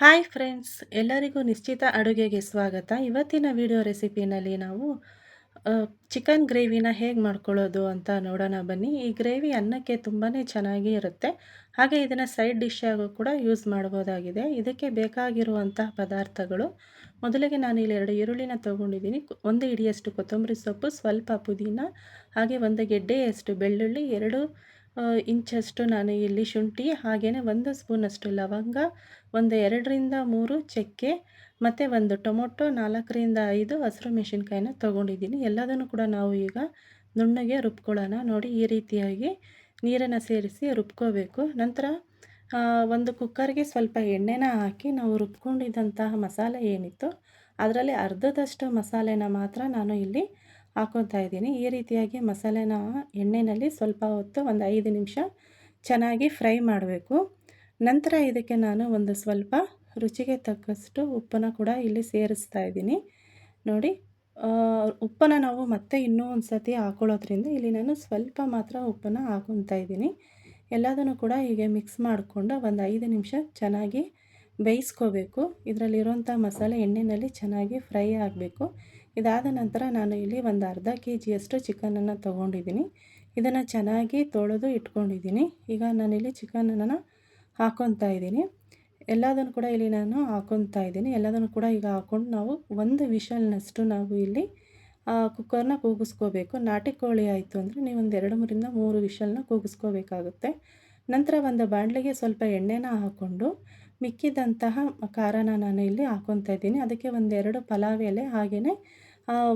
Hi friends, ಎಲ್ಲರಿಗೂ ನಿಶ್ಚಿತ ಅಡುಗೆಗೆ ಸ್ವಾಗತ. ಇವತ್ತಿನ ವಿಡಿಯೋ ರೆಸಿಪಿನಲ್ಲಿ ನಾವು ಚಿಕನ್ ಗ್ರೇವಿನ ಹೇಗೆ ಮಾಡ್ಕೊಳ್ಳೋದು ಅಂತ ನೋಡೋಣ ಬನ್ನಿ. ಈ ಗ್ರೇವಿ ಅನ್ನಕ್ಕೆ ತುಂಬಾ ಚೆನ್ನಾಗಿ ಇರುತ್ತೆ. ಹಾಗೆ ಇದನ್ನು ಸೈಡ್ ಡಿಶ್ ಆಗು ಕೂಡ ಯೂಸ್ ಮಾಡ್ಬೋದಾಗಿದೆ ಇದಕ್ಕೆ ಬೇಕಾಗಿರುವಂತಹ ಪದಾರ್ಥಗಳು, ಮೊದಲಿಗೆ ನಾನು ಇಲ್ಲಿ ಎರಡು ಈರುಳ್ಳಿನ ತೊಗೊಂಡಿದ್ದೀನಿ. ಒಂದು ಇಡಿಯಷ್ಟು ಕೊತ್ತಂಬರಿ ಸೊಪ್ಪು, ಸ್ವಲ್ಪ ಪುದೀನ, ಹಾಗೆ ಒಂದು ಗೆಡ್ಡೆಯಷ್ಟು ಬೆಳ್ಳುಳ್ಳಿ, ಎರಡು ಇಂಚಷ್ಟು ನಾನು ಇಲ್ಲಿ ಶುಂಠಿ ಹಾಗೆಯೇ ಒಂದು ಸ್ಪೂನಷ್ಟು ಲವಂಗ, ಒಂದು ಎರಡರಿಂದ ಮೂರು ಚಕ್ಕೆ, ಮತ್ತು ಒಂದು ಟೊಮೊಟೊ, ನಾಲ್ಕರಿಂದ ಐದು ಹಸಿರು ಮೆಣಸಿನ್ಕಾಯಿನ ತೊಗೊಂಡಿದ್ದೀನಿ. ಎಲ್ಲದನ್ನು ಕೂಡ ನಾವು ಈಗ ನುಣ್ಣಗೆ ರುಬ್ಕೊಳ್ಳೋಣ. ನೋಡಿ, ಈ ರೀತಿಯಾಗಿ ನೀರನ್ನು ಸೇರಿಸಿ ರುಬ್ಕೋಬೇಕು. ನಂತರ ಒಂದು ಕುಕ್ಕರ್ಗೆ ಸ್ವಲ್ಪ ಎಣ್ಣೆನ ಹಾಕಿ ನಾವು ರುಬ್ಕೊಂಡಿದ್ದಂತಹ ಮಸಾಲೆ ಏನಿತ್ತು, ಅದರಲ್ಲಿ ಅರ್ಧದಷ್ಟು ಮಸಾಲೆನ ಮಾತ್ರ ನಾನು ಇಲ್ಲಿ ಹಾಕ್ಕೊತಾ ಇದ್ದೀನಿ. ಈ ರೀತಿಯಾಗಿ ಮಸಾಲೆನ ಎಣ್ಣೆಯಲ್ಲಿ ಸ್ವಲ್ಪ ಹೊತ್ತು ಒಂದು ಐದು ನಿಮಿಷ ಚೆನ್ನಾಗಿ ಫ್ರೈ ಮಾಡಬೇಕು. ನಂತರ ಇದಕ್ಕೆ ನಾನು ಒಂದು ಸ್ವಲ್ಪ ರುಚಿಗೆ ತಕ್ಕಷ್ಟು ಉಪ್ಪನ್ನು ಕೂಡ ಇಲ್ಲಿ ಸೇರಿಸ್ತಾ ಇದ್ದೀನಿ. ನೋಡಿ ಉಪ್ಪನ್ನು ನಾವು ಮತ್ತೆ ಇನ್ನೂ ಒಂದು ಸತಿ ಹಾಕೊಳ್ಳೋದ್ರಿಂದ ಇಲ್ಲಿ ನಾನು ಸ್ವಲ್ಪ ಮಾತ್ರ ಉಪ್ಪನ್ನು ಹಾಕೊತಾ ಇದ್ದೀನಿ. ಎಲ್ಲದನ್ನು ಕೂಡ ಹೀಗೆ ಮಿಕ್ಸ್ ಮಾಡಿಕೊಂಡು ಒಂದು ಐದು ನಿಮಿಷ ಚೆನ್ನಾಗಿ ಬೇಯಿಸ್ಕೋಬೇಕು. ಇದರಲ್ಲಿರುವಂಥ ಮಸಾಲೆ ಎಣ್ಣೆಯಲ್ಲಿ ಚೆನ್ನಾಗಿ ಫ್ರೈ ಆಗಬೇಕು. ಇದಾದ ನಂತರ ನಾನು ಇಲ್ಲಿ ಒಂದು ಅರ್ಧ ಕೆ ಜಿಯಷ್ಟು ಚಿಕನನ್ನು ತೊಗೊಂಡಿದ್ದೀನಿ. ಇದನ್ನು ಚೆನ್ನಾಗಿ ತೊಳೆದು ಇಟ್ಕೊಂಡಿದ್ದೀನಿ. ಈಗ ನಾನಿಲ್ಲಿ ಚಿಕನನ್ನು ಹಾಕ್ಕೊತಾ ಇದ್ದೀನಿ. ಎಲ್ಲದನ್ನು ಕೂಡ ಇಲ್ಲಿ ನಾನು ಹಾಕ್ಕೊತಾ ಇದ್ದೀನಿ. ಎಲ್ಲದನ್ನು ಕೂಡ ಈಗ ಹಾಕ್ಕೊಂಡು ನಾವು ಒಂದು ವಿಷಲ್ನಷ್ಟು ನಾವು ಇಲ್ಲಿ ಕುಕ್ಕರ್ನ ಕೂಗಿಸ್ಕೋಬೇಕು. ನಾಟಿ ಕೋಳಿ ಆಯಿತು ಅಂದರೆ ನೀವು ಒಂದು ಎರಡು ಮೂರಿಂದ ಮೂರು ವಿಷಲ್ನ ಕೂಗಿಸ್ಕೋಬೇಕಾಗುತ್ತೆ. ನಂತರ ಒಂದು ಬಾಣಲೆಗೆ ಸ್ವಲ್ಪ ಎಣ್ಣೆನ ಹಾಕ್ಕೊಂಡು ಮಿಕ್ಕಿದಂತಹ ಖಾರನ ನಾನು ಇಲ್ಲಿ ಹಾಕ್ಕೊತಾ ಇದ್ದೀನಿ. ಅದಕ್ಕೆ ಒಂದೆರಡು ಪಲಾವ್ ಎಲೆ ಹಾಗೆಯೇ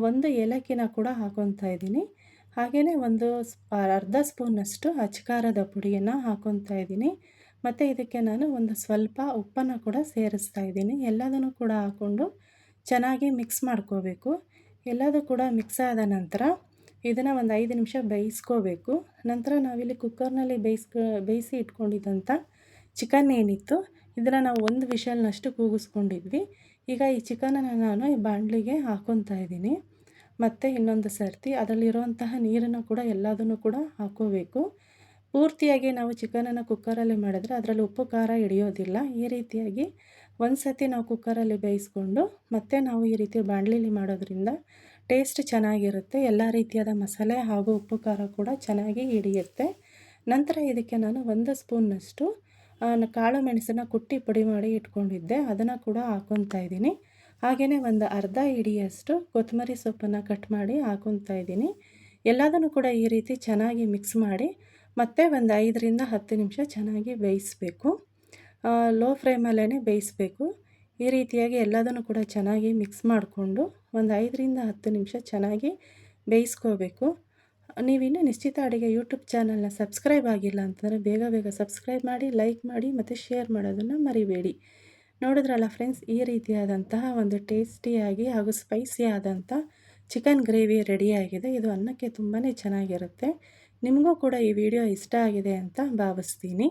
ಒಂದು ಏಲಕ್ಕಿನ ಕೂಡ ಹಾಕೊತಾ ಇದ್ದೀನಿ. ಹಾಗೆಯೇ ಒಂದು ಅರ್ಧ ಸ್ಪೂನಷ್ಟು ಅಚ್ಕಾರದ ಪುಡಿಯನ್ನು ಹಾಕೊತಾ ಇದ್ದೀನಿ. ಮತ್ತು ಇದಕ್ಕೆ ನಾನು ಒಂದು ಸ್ವಲ್ಪ ಉಪ್ಪನ್ನು ಕೂಡ ಸೇರಿಸ್ತಾ ಇದ್ದೀನಿ. ಎಲ್ಲದನ್ನು ಕೂಡ ಹಾಕ್ಕೊಂಡು ಚೆನ್ನಾಗಿ ಮಿಕ್ಸ್ ಮಾಡ್ಕೋಬೇಕು. ಎಲ್ಲದೂ ಕೂಡ ಮಿಕ್ಸ್ ಆದ ನಂತರ ಇದನ್ನು ಒಂದು ಐದು ನಿಮಿಷ ಬೇಯಿಸ್ಕೋಬೇಕು. ನಂತರ ನಾವಿಲ್ಲಿ ಕುಕ್ಕರ್ನಲ್ಲಿ ಬೇಯಿಸ್ಕೊ, ಬೇಯಿಸಿ ಇಟ್ಕೊಂಡಿದ್ದಂಥ ಚಿಕನ್ ಏನಿತ್ತು, ಇದನ್ನು ನಾವು ಒಂದು ವಿಷಲ್ನಷ್ಟು ಕೂಗಿಸ್ಕೊಂಡಿದ್ವಿ. ಈಗ ಈ ಚಿಕನನ್ನು ನಾನು ಈ ಬಾಣಲಿಗೆ ಹಾಕೊತಾ ಇದ್ದೀನಿ. ಮತ್ತು ಇನ್ನೊಂದು ಸರ್ತಿ ಅದರಲ್ಲಿರುವಂತಹ ನೀರನ್ನು ಕೂಡ ಎಲ್ಲದನ್ನು ಕೂಡ ಹಾಕೋಬೇಕು. ಪೂರ್ತಿಯಾಗಿ ನಾವು ಚಿಕನನ್ನು ಕುಕ್ಕರಲ್ಲಿ ಮಾಡಿದ್ರೆ ಅದರಲ್ಲಿ ಉಪ್ಪು, ಖಾರ ಹಿಡಿಯೋದಿಲ್ಲ. ಈ ರೀತಿಯಾಗಿ ಒಂದು ಸತಿ ನಾವು ಕುಕ್ಕರಲ್ಲಿ ಬೇಯಿಸ್ಕೊಂಡು ಮತ್ತೆ ನಾವು ಈ ರೀತಿ ಬಾಣಲಿಲಿ ಮಾಡೋದ್ರಿಂದ ಟೇಸ್ಟ್ ಚೆನ್ನಾಗಿರುತ್ತೆ. ಎಲ್ಲ ರೀತಿಯಾದ ಮಸಾಲೆ ಹಾಗೂ ಉಪ್ಪು, ಖಾರ ಕೂಡ ಚೆನ್ನಾಗಿ ಹಿಡಿಯುತ್ತೆ. ನಂತರ ಇದಕ್ಕೆ ನಾನು ಒಂದು ಸ್ಪೂನ್ನಷ್ಟು ಕಾಳು ಮೆಣಸನ್ನು ಕುಟ್ಟಿ ಪುಡಿ ಮಾಡಿ ಇಟ್ಕೊಂಡಿದ್ದೆ. ಅದನ್ನು ಕೂಡ ಹಾಕೊತಾ ಇದ್ದೀನಿ. ಹಾಗೆಯೇ ಒಂದು ಅರ್ಧ ಹಿಡಿಯಷ್ಟು ಕೊತ್ತಂಬರಿ ಸೊಪ್ಪನ್ನು ಕಟ್ ಮಾಡಿ ಹಾಕೊತಾ ಇದ್ದೀನಿ. ಎಲ್ಲದನ್ನು ಕೂಡ ಈ ರೀತಿ ಚೆನ್ನಾಗಿ ಮಿಕ್ಸ್ ಮಾಡಿ ಮತ್ತೆ ಒಂದು ಐದರಿಂದ ಹತ್ತು ನಿಮಿಷ ಚೆನ್ನಾಗಿ ಬೇಯಿಸಬೇಕು. ಲೋ ಫ್ಲೇಮಲ್ಲೇ ಬೇಯಿಸಬೇಕು. ಈ ರೀತಿಯಾಗಿ ಎಲ್ಲದನ್ನು ಕೂಡ ಚೆನ್ನಾಗಿ ಮಿಕ್ಸ್ ಮಾಡಿಕೊಂಡು ಒಂದು ಐದರಿಂದ ಹತ್ತು ನಿಮಿಷ ಚೆನ್ನಾಗಿ ಬೇಯಿಸ್ಕೋಬೇಕು. ನೀವಿನ್ನೂ ನಿಶ್ಚಿತ ಅಡುಗೆ ಯೂಟ್ಯೂಬ್ ಚಾನಲ್ನ ಸಬ್ಸ್ಕ್ರೈಬ್ ಆಗಿಲ್ಲ ಅಂತಂದರೆ ಬೇಗ ಬೇಗ ಸಬ್ಸ್ಕ್ರೈಬ್ ಮಾಡಿ ಲೈಕ್ ಮಾಡಿ ಮತ್ತು ಶೇರ್ ಮಾಡೋದನ್ನು ಮರಿಬೇಡಿ. ನೋಡಿದ್ರಲ್ಲ ಫ್ರೆಂಡ್ಸ್ ಈ ರೀತಿಯಾದಂತಹ ಒಂದು ಟೇಸ್ಟಿಯಾಗಿ ಹಾಗೂ ಸ್ಪೈಸಿ ಆದಂಥ ಚಿಕನ್ ಗ್ರೇವಿ ರೆಡಿಯಾಗಿದೆ ಇದು ಅನ್ನಕ್ಕೆ ತುಂಬಾ ಚೆನ್ನಾಗಿರುತ್ತೆ. ನಿಮಗೂ ಕೂಡ ಈ ವಿಡಿಯೋ ಇಷ್ಟ ಆಗಿದೆ ಅಂತ ಭಾವಿಸ್ತೀನಿ.